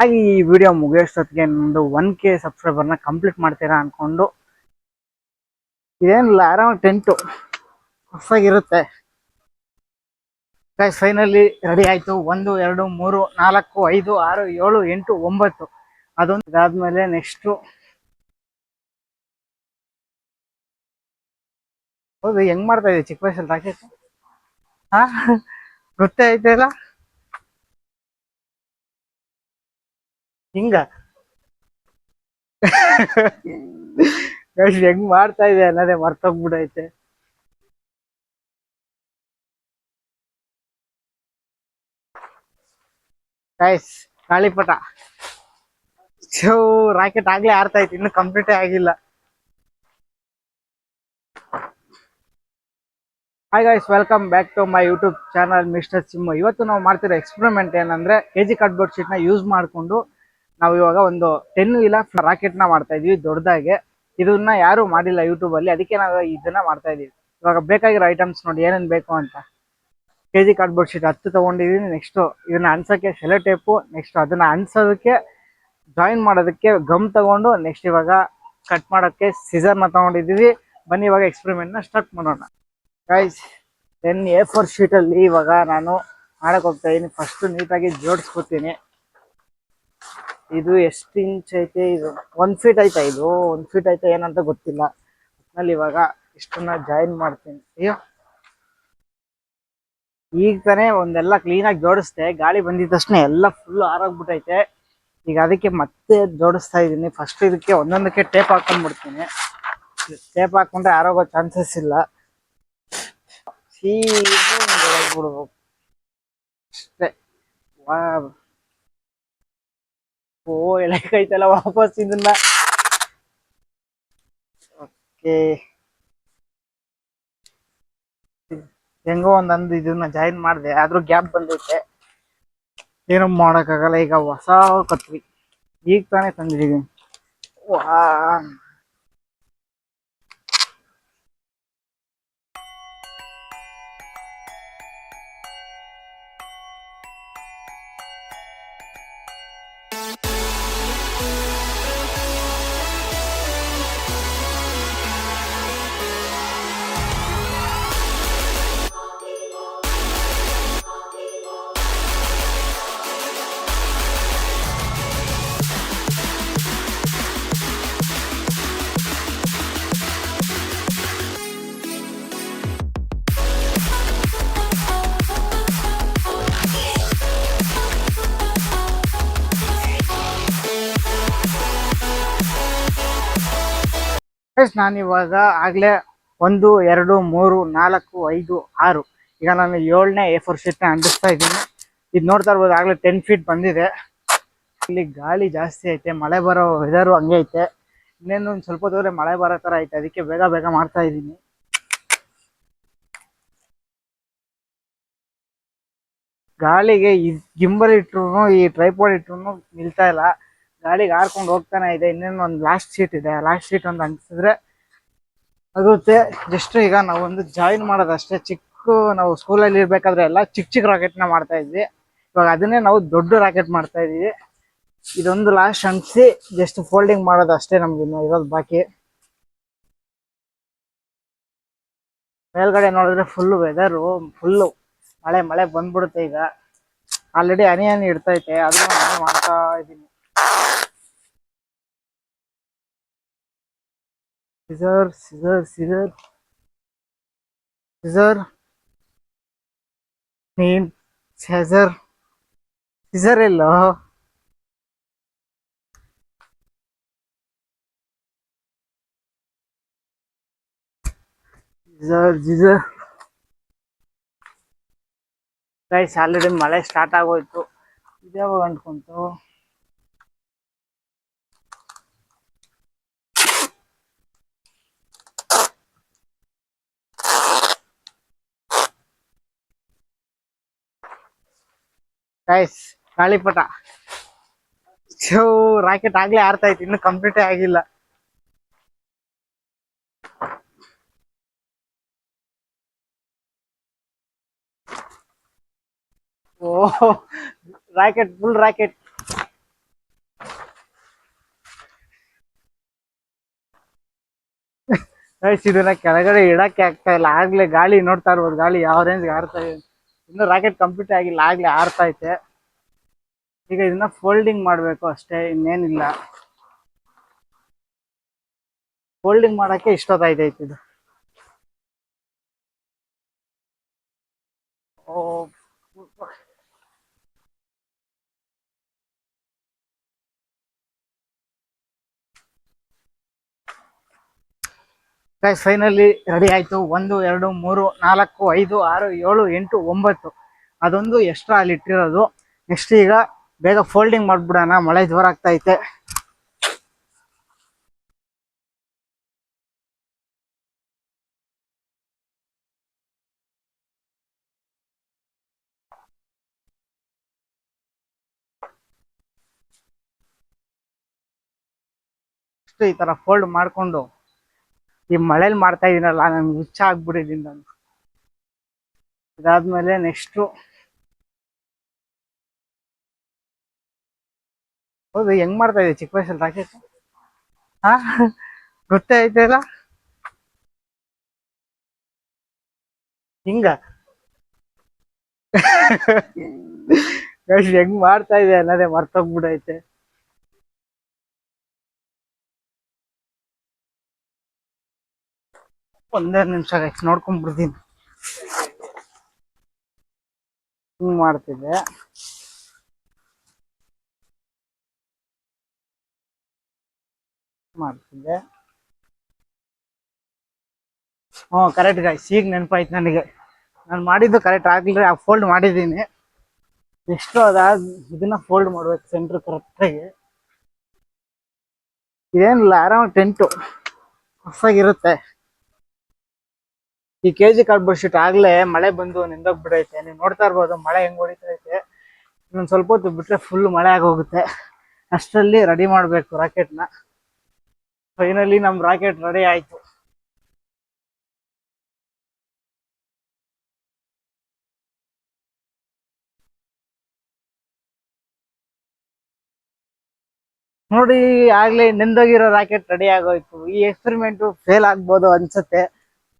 ಹಾಗೆ ಈ ವಿಡಿಯೋ ಮುಗಿಯೋಷ್ಟೊತ್ತಿಗೆ ನಿಮ್ಮದು ಒನ್ ಕೆ ಸಬ್ಸ್ಕ್ರೈಬರ್ನ ಕಂಪ್ಲೀಟ್ ಮಾಡ್ತೀರಾ ಅಂದ್ಕೊಂಡು ಇದೇನಿಲ್ಲ, ಆರಾಮಾಗಿ ಟೆಂಟು ಹೊಸಾಗಿರುತ್ತೆ. ಗೈಸ್ ಫೈನಲಿ ರೆಡಿ ಆಯ್ತು. ಒಂದು, ಎರಡು, ಮೂರು, ನಾಲ್ಕು, ಐದು, ಆರು, ಏಳು, ಎಂಟು, ಒಂಬತ್ತು. ಅದೊಂದು ಇದಾದ್ಮೇಲೆ ನೆಕ್ಸ್ಟು ಹೌದು, ಹೆಂಗ್ ಮಾಡ್ತಾ ಇದೆ ಚಿಕ್ಕ ವಯಸ್ಸಲ್ಲಿ ರಾಕೆಟ್ ಹಾ? ಗೊತ್ತೇ ಐತಲ್ಲ ಹಿಂಗ. ಹೆಂಗ್ ಮಾಡ್ತಾ ಇದೆ ಅನ್ನೋದೇ ಮರ್ತೋಗ್ಬಿಡೈತೆ. ಗೈಸ್, ಗಾಳಿಪಟ. ಶೋ ರಾಕೆಟ್ ಆಗ್ಲೇ ಆರ್ತಾ ಇತ್ತು, ಇನ್ನು ಕಂಪ್ಲೀಟ್ ಆಗಿಲ್ಲ. Hi guys welcome back to my YouTube channel mister Simma ಇವತ್ತು ನಾವು ಮಾಡ್ತಿರೋ ಎಕ್ಸ್ಪೆರಿಮೆಂಟ್ ಏನಂದ್ರೆ ಕೆ ಜಿ ಕಾರ್ಡ್ಬೋರ್ಡ್ ಶೀಟ್ನ ಯೂಸ್ ಮಾಡಿಕೊಂಡು ನಾವು ಇವಾಗ ಒಂದು ಟೆನ್ ಇಲ್ಲ ನ ಮಾಡ್ತಾ ಇದೀವಿ, ದೊಡ್ಡದಾಗೆ. ಇದನ್ನ ಯಾರು ಮಾಡಿಲ್ಲ ಯೂಟ್ಯೂಬ್ ಅಲ್ಲಿ. ಅದಕ್ಕೆ ನಾವು ಇದನ್ನ ಮಾಡ್ತಾ ಇದೀವಿ. ಇವಾಗ ಬೇಕಾಗಿರೋ ಐಟಮ್ಸ್ ನೋಡಿ, ಏನೇನ್ ಬೇಕು ಅಂತ. ಕೆ ಜಿ ಕಾರ್ಡ್ಬೋರ್ಡ್ ಶೀಟ್ ಹತ್ತು ತಗೊಂಡಿದೀನಿ ನೆಕ್ಸ್ಟ್ ಇದನ್ನ ಅನ್ಸೋಕ್ಕೆ ಸೆಲೆ ಟೇಪು ನೆಕ್ಸ್ಟ್ ಅದನ್ನ ಅನ್ಸೋದಕ್ಕೆ ಜಾಯಿನ್ ಮಾಡೋದಕ್ಕೆ ಗಮ್ ತಗೊಂಡು ನೆಕ್ಸ್ಟ್ ಇವಾಗ ಕಟ್ ಮಾಡೋಕ್ಕೆ ನ ತಗೊಂಡಿದೀವಿ. ಬನ್ನಿ, ಇವಾಗ ಎಕ್ಸ್ಪೆರಿಮೆಂಟ್ನ ಸ್ಟಾರ್ಟ್ ಮಾಡೋಣ. ಗೈಸ್ ಟೆನ್ ಎ ಫೋರ್ ಅಲ್ಲಿ ಇವಾಗ ನಾನು ಮಾಡಕ್ ಹೋಗ್ತಾ ಇದೀನಿ. ಫಸ್ಟ್ ನೀಟಾಗಿ ಜೋಡಿಸ್ಕೊತೀನಿ. ಇದು ಎಷ್ಟು ಇಂಚ್ ಐತೆ? ಇದು ಒನ್ ಫೀಟ್ ಐತೆ ಇದು. ಒಂದ್ ಫೀಟ್ ಐತೆ ಏನಂತ ಗೊತ್ತಿಲ್ಲ. ಒಟ್ನಲ್ಲಿ ಇವಾಗ ಇಷ್ಟನ್ನ ಜಾಯಿನ್ ಮಾಡ್ತೀನಿ. ಅಯ್ಯೋ. ಈಗ ತಾನೇ ಒಂದೆಲ್ಲ ಕ್ಲೀನಾಗಿ ಜೋಡಿಸ್ದೆ. ಗಾಳಿ ಬಂದಿದ ತಕ್ಷಣ ಎಲ್ಲ ಫುಲ್ ಆರೋಗ್ಬಿಟ್ಟೈತೆ. ಈಗ ಅದಕ್ಕೆ ಮತ್ತೆ ಜೋಡಿಸ್ತಾ ಇದ್ದೀನಿ ಫಸ್ಟ್ ಇದಕ್ಕೆ ಒಂದೊಂದಕ್ಕೆ ಟೇಪ್ ಹಾಕೊಂಡ್ಬಿಡ್ತೀನಿ. ಟೇಪ್ ಹಾಕೊಂಡ್ರೆ ಆರೋಗೋ ಚಾನ್ಸಸ್ ಇಲ್ಲ. ಸೀ ಬಿಡ್ಬೇಕು ಅಷ್ಟೇ. ವಾ ಓ, ಎಳಕೈತಲ್ಲ ವಾಪಸ್ ಇದನ್ನ. ಓಕೆ. ಹೆಂಗೋ ಒಂದೊಂದು ಇದನ್ನ ಜಾಯಿನ್ ಮಾಡಿದೆ, ಆದ್ರೂ ಗ್ಯಾಪ್ ಬಂದೈತೆ. ಏನೂ ಮಾಡೋಕ್ಕಾಗಲ್ಲ, ಈಗ ಹೊಸ ಕತ್ವಿ. ಈಗ ತಾನೇ ತಂದಿದ್ದೀನಿ ವಾ. ಗೈಸ್ ನಾನು ಇವಾಗ ಆಗ್ಲೇ ಒಂದು, ಎರಡು, ಮೂರು, ನಾಲ್ಕು, ಐದು, ಆರು. ಈಗ ನಾನು ಏಳನೇ ಎ ಫೋರ್ ಶೀಟ್ನ ಅಂಟಿಸ್ತಾ ಇದ್ದೀನಿ. ಇದು ನೋಡ್ತಾ ಇರ್ಬೋದು, ಆಗಲೇ ಟೆನ್ ಫೀಟ್ ಬಂದಿದೆ. ಇಲ್ಲಿ ಗಾಳಿ ಜಾಸ್ತಿ ಐತೆ, ಮಳೆ ಬರೋ ವೆದರು ಹಂಗೆ ಐತೆ. ಇನ್ನೇನು ಒಂದು ಸ್ವಲ್ಪ ದೂರ ಮಳೆ ಬರೋ ಥರ ಐತೆ, ಅದಕ್ಕೆ ಬೇಗ ಬೇಗ ಮಾಡ್ತಾ ಇದ್ದೀನಿ. ಗಾಳಿಗೆ ಈ ಗಿಂಬಲ್ ಇಟ್ರು ಈ ಟ್ರೈಪಾಡ್ ಇಟ್ರು ನಿಲ್ತಾ ಇಲ್ಲ. ಗಾಳಿಗೆ ಹಾರ್ಕೊಂಡು ಹೋಗ್ತಾನೆ ಇದೆ. ಇನ್ನೇನು ಒಂದು ಲಾಸ್ಟ್ ಶೀಟ್ ಇದೆ. ಲಾಸ್ಟ್ ಶೀಟ್ ಒಂದು ಅಂಟಿಸಿದ್ರೆ ಆಗುತ್ತೆ. ಜಸ್ಟ್ ಈಗ ನಾವು ಒಂದು ಜಾಯಿನ್ ಮಾಡೋದಷ್ಟೇ ಚಿಕ್ಕ ನಾವು ಸ್ಕೂಲಲ್ಲಿ ಇರ್ಬೇಕಾದ್ರೆ ಎಲ್ಲ ಚಿಕ್ಕ ಚಿಕ್ಕ ರಾಕೆಟ್ನ ಮಾಡ್ತಾ ಇದ್ವಿ. ಇವಾಗ ಅದನ್ನೇ ನಾವು ದೊಡ್ಡ ರಾಕೆಟ್ ಮಾಡ್ತಾ ಇದೀವಿ ಇದೊಂದು ಲಾಸ್ಟ್ ಅಂಟಿಸಿ ಜಸ್ಟ್ ಫೋಲ್ಡಿಂಗ್ ಮಾಡೋದು ಅಷ್ಟೇ ನಮ್ಗೆ ಇನ್ನು ಇರೋದು ಬಾಕಿ. ಮೇಲ್ಗಡೆ ನೋಡಿದ್ರೆ ಫುಲ್ ವೆದರು ಫುಲ್ಲು ಮಳೆ ಮಳೆ ಬಂದ್ಬಿಡುತ್ತೆ ಈಗ. ಆಲ್ರೆಡಿ ಹನಿ ಹನಿ ಇಡ್ತೈತೆ ಅದನ್ನ ನಾನು ಮಾಡ್ತಾ ಇದ್ದೀನಿ ಸಿಸರ್ ಸಿಸರ್ ಸಿಸರ್ ಸಿಸರ್ ನೀನ್ ಸೆಸರ್ ಸಿಸರ್ ಎಲ್ಲೋ ಸಿಸರ್ ಸಿಸರ್ ಗೈಸ್ ಆಲ್ರೆಡಿ ಮಳೆ ಸ್ಟಾರ್ಟ್ ಆಗೋಯ್ತು ಇದ್ಯಾವಾಗ ಅಂಟ್ಕೊಂತು ಗೈಸ್ ಗಾಳಿಪಟ. ಶೋ ರಾಕೆಟ್ ಆಗ್ಲೇ ಆರ್ತಾ ಇನ್ನು ಕಂಪ್ಲೀಟ್ ಆಗಿಲ್ಲ. ಓ, ರಾಕೆಟ್ ಫುಲ್ ರಾಕೆಟ್. ಗೈಸ್ ಇದನ್ನ ಕೆಳಗಡೆ ಇಡಕ್ಕೆ ಆಗ್ತಾ ಇಲ್ಲ. ಆಗ್ಲೇ ಗಾಳಿ ನೋಡ್ತಾ ಇರ್ಬೋದು, ಗಾಳಿ ಯಾವ ರೇಂಜ್ಗೆ ಆಡ್ತಾ ಇದೆ ಇನ್ನು ರಾಕೆಟ್ ಕಂಪ್ಲೀಟ್ ಆಗಿಲ್ಲ ಆಗ್ಲೇ ಆರ್ತೈತೆ ಈಗ ಇದನ್ನ ಫೋಲ್ಡಿಂಗ್ ಮಾಡಬೇಕು ಅಷ್ಟೇ, ಇನ್ನೇನಿಲ್ಲ. ಫೋಲ್ಡಿಂಗ್ ಮಾಡಕ್ಕೆ ಇಷ್ಟೊತ್ತಾಯ್ತೈತೆ ಇದು ಓ ಗೈಸ್ ಫೈನಲಿ ರೆಡಿ ಆಯ್ತು. ಒಂದು, ಎರಡು, ಮೂರು, ನಾಲ್ಕು, ಐದು, ಆರು, ಏಳು, ಎಂಟು, ಒಂಬತ್ತು. ಅದೊಂದು ಎಕ್ಸ್ಟ್ರಾ ಅಲ್ಲಿ ಇಟ್ಟಿರೋದು. ನೆಕ್ಸ್ಟ್ ಈಗ ಬೇಗ ಫೋಲ್ಡಿಂಗ್ ಮಾಡ್ಬಿಡೋಣ. ಮಳೆ ಜೋರ್ ಆಗ್ತೈತೆ ಐತೆ. ಈ ತರ ಫೋಲ್ಡ್ ಮಾಡ್ಕೊಂಡು ಈ ಮಳೇಲಿ ಮಾಡ್ತಾ ಇದೀನಲ್ಲ ನನ್ಗೆ ಹುಚ್ಚ ಆಗ್ಬಿಟ್ಟಿದ್ದೀನಿ ನಾನು. ಇದಾದ್ಮೇಲೆ ನೆಕ್ಸ್ಟು. ಹೌದು, ಹೆಂಗ್ ಮಾಡ್ತಾ ಇದೆ ಚಿಕ್ಕ ವಯಸ್ಸಲ್ಲಿ ರಾಕೆಟ್ ಹಾ, ಗೊತ್ತೇ ಅಲ್ಲ ಹಿಂಗ? ಹೆಂಗ್ ಮಾಡ್ತಾ ಇದೆ ಅನ್ನೋದೇ ಮರ್ತೋಗ್ಬಿಡೈತೆ. ಒಂದೇ ನಿಮಿಷ ಗೈಸ್ ನೋಡ್ಕೊಂಡ್ಬಿಡ್ತೀನಿ ಹಿಂಗ್ ಮಾಡ್ತಿದ್ದೆ. ಮಾಡ್ತಿದ್ದೆ. ಹ್ಞೂ ಕರೆಕ್ಟ್ ಗೈಸ್ ಈಗ ನೆನಪಾಯ್ತು ನನಗೆ. ನಾನು ಮಾಡಿದ್ದು ಕರೆಕ್ಟ್ ಆಗ್ಲಿಲ್ಲ ಫೋಲ್ಡ್ ಮಾಡಿದ್ದೀನಿ. ಎಷ್ಟು ಅದಾದ ಇದನ್ನ ಫೋಲ್ಡ್ ಮಾಡ್ಬೇಕು ಸೆಂಟ್ರ್ ಕರೆಕ್ಟಾಗಿ ಇದೇನಿಲ್ಲ ಆರಾಮ ಟೆಂಟು ಹೊಸಾಗಿರುತ್ತೆ. ಈ ಕೆ ಜಿ ಕಾರ್ಡ್ಬೋರ್ಡ್ ಶೀಟ್ ಆಗ್ಲೇ ಮಳೆ ಬಂದು ನಿಂದೋಗ್ಬಿಡೈತೆ ನೀವು ನೋಡ್ತಾ ಇರ್ಬೋದು ಮಳೆ ಹೆಂಗ್ ಹೊಡಿತೈತೆ. ಇನ್ನೊಂದ್ ಸ್ವಲ್ಪ ಹೊತ್ತು ಬಿಟ್ರೆ ಫುಲ್ ಮಳೆ ಆಗೋಗುತ್ತೆ. ಅಷ್ಟರಲ್ಲಿ ರೆಡಿ ಮಾಡ್ಬೇಕು ರಾಕೆಟ್ನ ಫೈನಲಿ ನಮ್ ರಾಕೆಟ್ ರೆಡಿ ಆಯ್ತು. ನೋಡಿ, ಆಗ್ಲೇ ನೆಂದೋಗಿರೋ ರಾಕೆಟ್ ರೆಡಿ ಆಗೋಯ್ತು. ಈ ಎಕ್ಸ್ಪೆರಿಮೆಂಟ್ ಫೇಲ್ ಆಗ್ಬೋದು ಅನ್ಸುತ್ತೆ.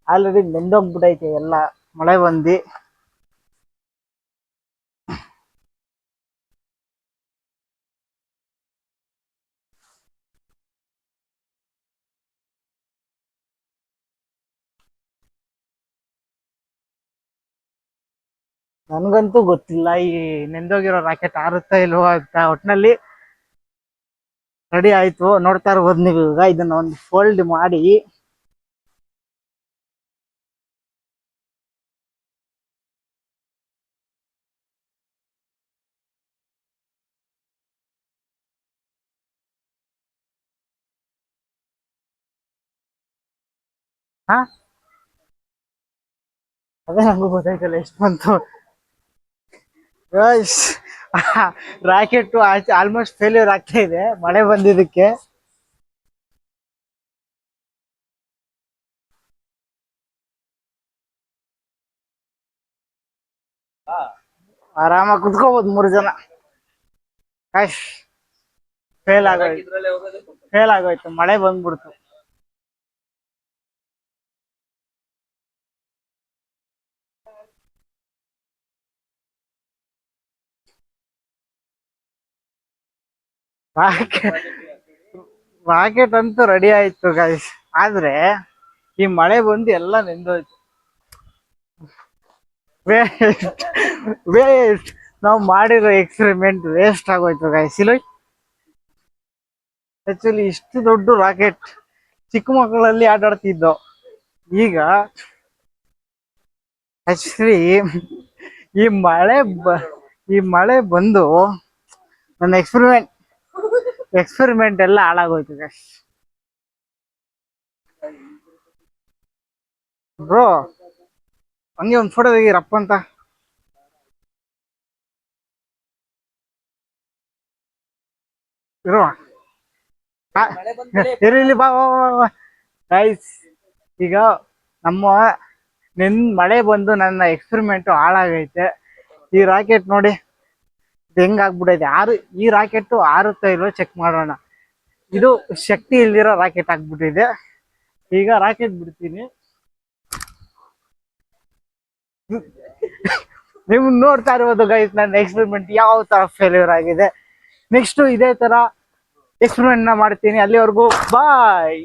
ಆಲ್ರೆಡಿ ನೆಂದೋಗ್ಬಿಟ್ಟೈತೆ ಎಲ್ಲ. ಮಳೆ ಬಂದು. ನನಗಂತೂ ಗೊತ್ತಿಲ್ಲ, ಈ ನೆಂದೋಗಿರೋ ರಾಕೆಟ್ ಆರುತ್ತಾ ಇಲ್ವೋ ಅಂತ ಒಟ್ಟಿನಲ್ಲಿ ರೆಡಿ ಆಯ್ತು. ನೋಡ್ತಾ ಇರ್ಬೋದು ನೀವು ಈಗ ಇದನ್ನ ಒಂದು ಫೋಲ್ಡ್ ಮಾಡಿ. ಹಾ? ಅದೇ ನಂಗೂ ಗೊತ್ತಾಯ್ತಲ್ಲ ಎಷ್ಟು ಬಂತು? ರಾಕೆಟ್ ಆಲ್ಮೋಸ್ಟ್ ಫೇಲ್ಯೂರ್ ಆಗ್ತಾ ಇದೆ ಮಳೆ ಬಂದಿದ್ದಕ್ಕೆ. ಆರಾಮಾಗಿ ಕುತ್ಕೋಬಹುದು ಮೂರು ಜನ. ಫೇಲ್ ಆಗೋಯ್ತು. ಫೇಲ್ ಆಗೋಯ್ತು ಮಳೆ ಬಂದ್ಬಿಡ್ತು. ರಾಕೆಟ್ ಅಂತೂ ರೆಡಿ ಆಯ್ತು ಗೈಸ್ ಆದ್ರೆ, ಈ ಮಳೆ ಬಂದು ಎಲ್ಲ ನೆಂದೋಯ್ತು. ವೇಸ್ಟ್ ವೇಸ್ಟ್ ನಾವು ಮಾಡಿರೋ ಎಕ್ಸ್ಪೆರಿಮೆಂಟ್ ವೇಸ್ಟ್ ಆಗೋಯ್ತು ಗೈಸ್ ಇಲ್ಲ ಆಕ್ಚುಲಿ ಇಷ್ಟು ದೊಡ್ಡ ರಾಕೆಟ್ ಚಿಕ್ಕ ಮಕ್ಕಳಲ್ಲಿ ಆಟ ಆಡ್ತಿದ್ದೋ ಈಗ ಆಕ್ಚುಲಿ ಈ ಮಳೆ ಈ ಮಳೆ ಬಂದು ನನ್ನ ಎಕ್ಸ್ಪೆರಿಮೆಂಟ್ ಎಕ್ಸ್ಪೆರಿಮೆಂಟ್ ಎಲ್ಲ ಹಾಳಾಗೋಯ್ತು ಗೈಸ್ ಬ್ರೋ ಹಂಗೆ ಒಂದು ಫೋಟೋ ತೆಗೀರಪ್ಪ ಅಂತ. ಇರುವ ಇರಲಿ ಬಾ ಗೈಸ್ ಈಗ ನಮ್ಮ ನಿನ್ ಮಳೆ ಬಂದು ನನ್ನ ಎಕ್ಸ್ಪೆರಿಮೆಂಟ್ ಹಾಳಾಗೈತೆ. ಈ ರಾಕೆಟ್ ನೋಡಿ. ಇದು ಹೆಂಗ್ ಆಗ್ಬಿಟ್ಟೈತೆ ಆರು, ಈ ರಾಕೆಟ್ ಆರುತ್ತಾ ಇಲ್ವೋ ಚೆಕ್ ಮಾಡೋಣ. ಇದು ಶಕ್ತಿ ಇಲ್ದಿರೋ ರಾಕೆಟ್ ಆಗ್ಬಿಟ್ಟಿದೆ. ಈಗ ರಾಕೆಟ್ ಬಿಡ್ತೀನಿ. ನೀವು ನೋಡ್ತಾ ಇರ್ಬೋದು ಗೈಸ್ ನನ್ನ ಎಕ್ಸ್ಪೆರಿಮೆಂಟ್ ಯಾವ ತರ ಫೇಲ್ಯೂರ್ ಆಗಿದೆ. ನೆಕ್ಸ್ಟ್ ಇದೇ ತರ ಎಕ್ಸ್ಪೆರಿಮೆಂಟ್ನ ಮಾಡ್ತೀನಿ. ಅಲ್ಲಿವರೆಗೂ ಬಾಯ್